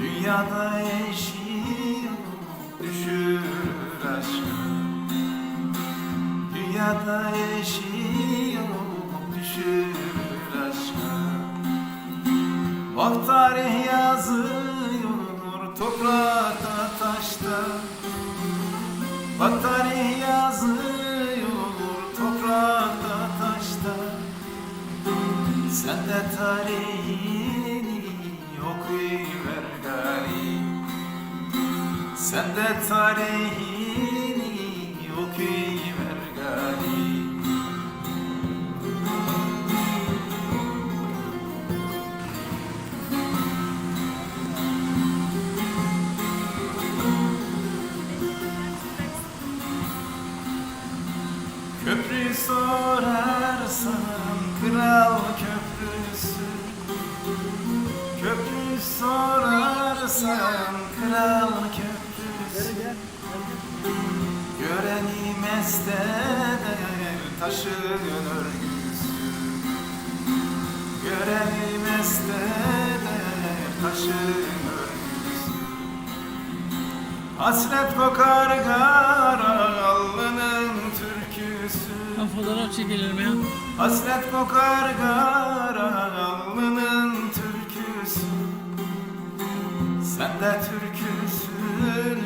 Dünyada eşi yok düşür aşkım Dünyada eşi yok düşür aşkım Bak tarih yazıyor toprakta taşta. Bak tarih yazıyor toprakta taşta. Sen de tarihini okuyuver gari. Sen de tarihini okuyuver sorarsan kral köprüsü Göreni mest eder taşın örgüsü Göreni mest eder taşın Hasret kokar kara alnının türküsü. Ben fotoğraf çekelim ya. Hasret kokar kara Sen de türküsünü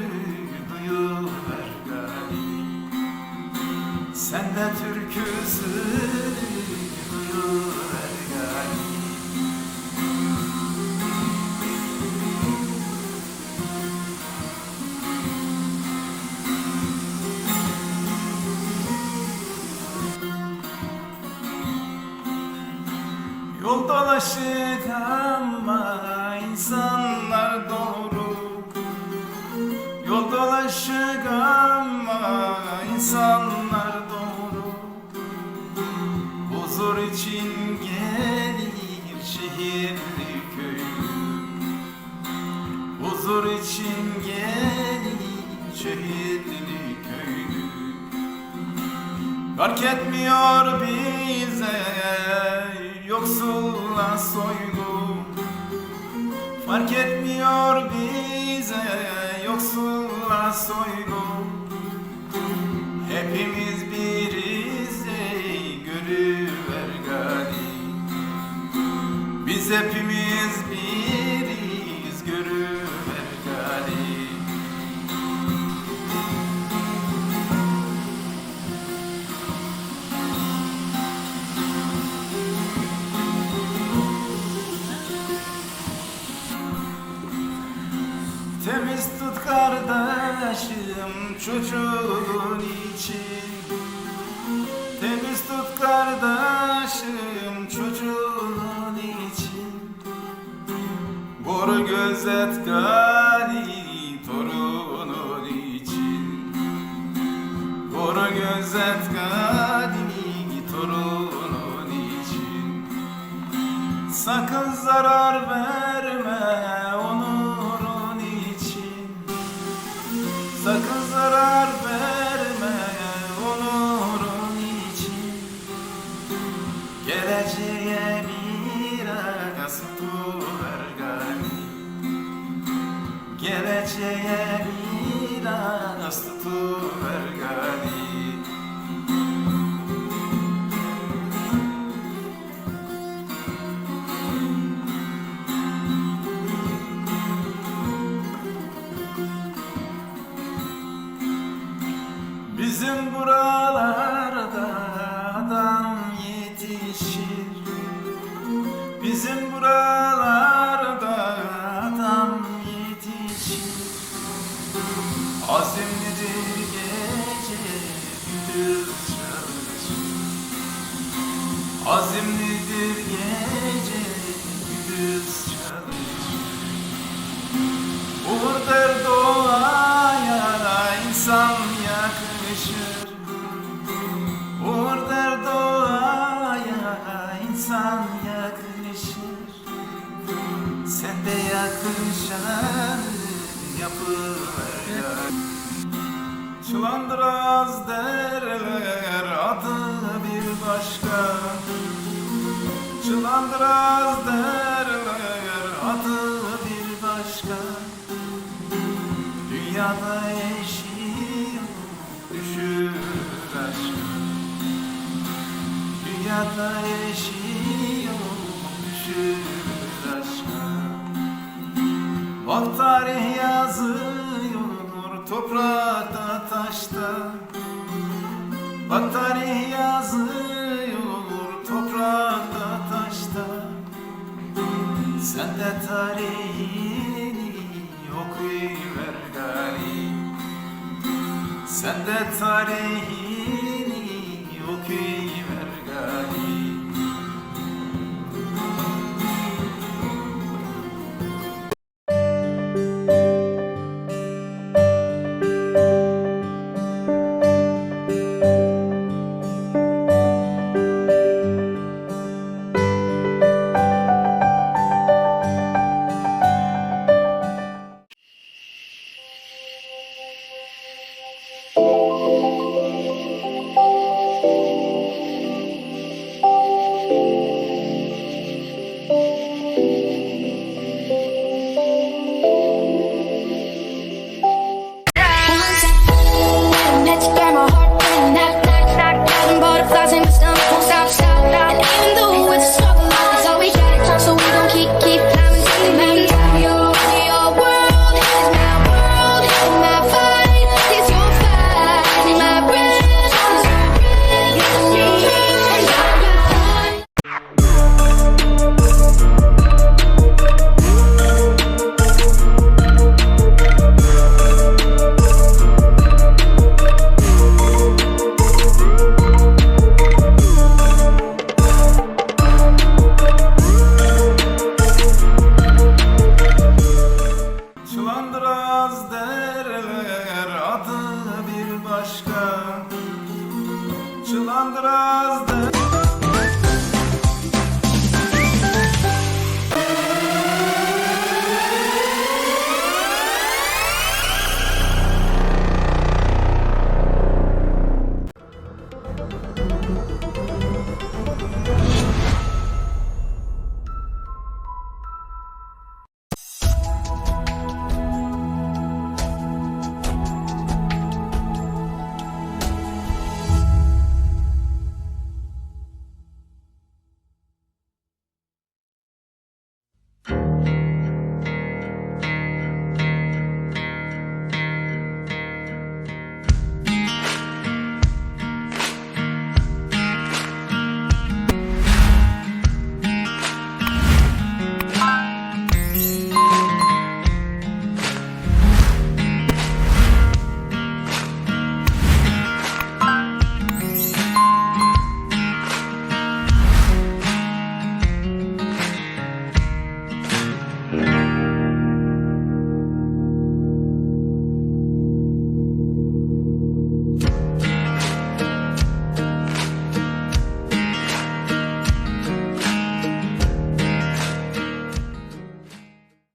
duyuver gari. Sen de türküsünü duyuver gari Yol dolaşık ama insanlar doğru. Yol dolaşık ama insanlar doğru. Huzur için gelir şehirli köylü Huzur için gelir şehirli köylü Fark etmiyor bize yoksulla soylu Fark etmiyor bize yoksulla soylu Hepimiz biriz ey görüver gari Biz hepimiz kardeşim çocuğun için. Temiz tut kardeşim çocuğun için. Boru gözet gali torunun için. Boru gözet gali torunun için. Sakın zarar verme Çılandıraz derler adı bir başka. Çılandıraz derler adı bir başka. Dünyada eşi düşür aşkım. Dünyada eşi düşür aşkım. Bak tarih yazıyor toprakta taşta. Bak tarih yazıyor toprakta taşta. Sen de tarihini okuyuver gari. Sen de tarihini okuyuver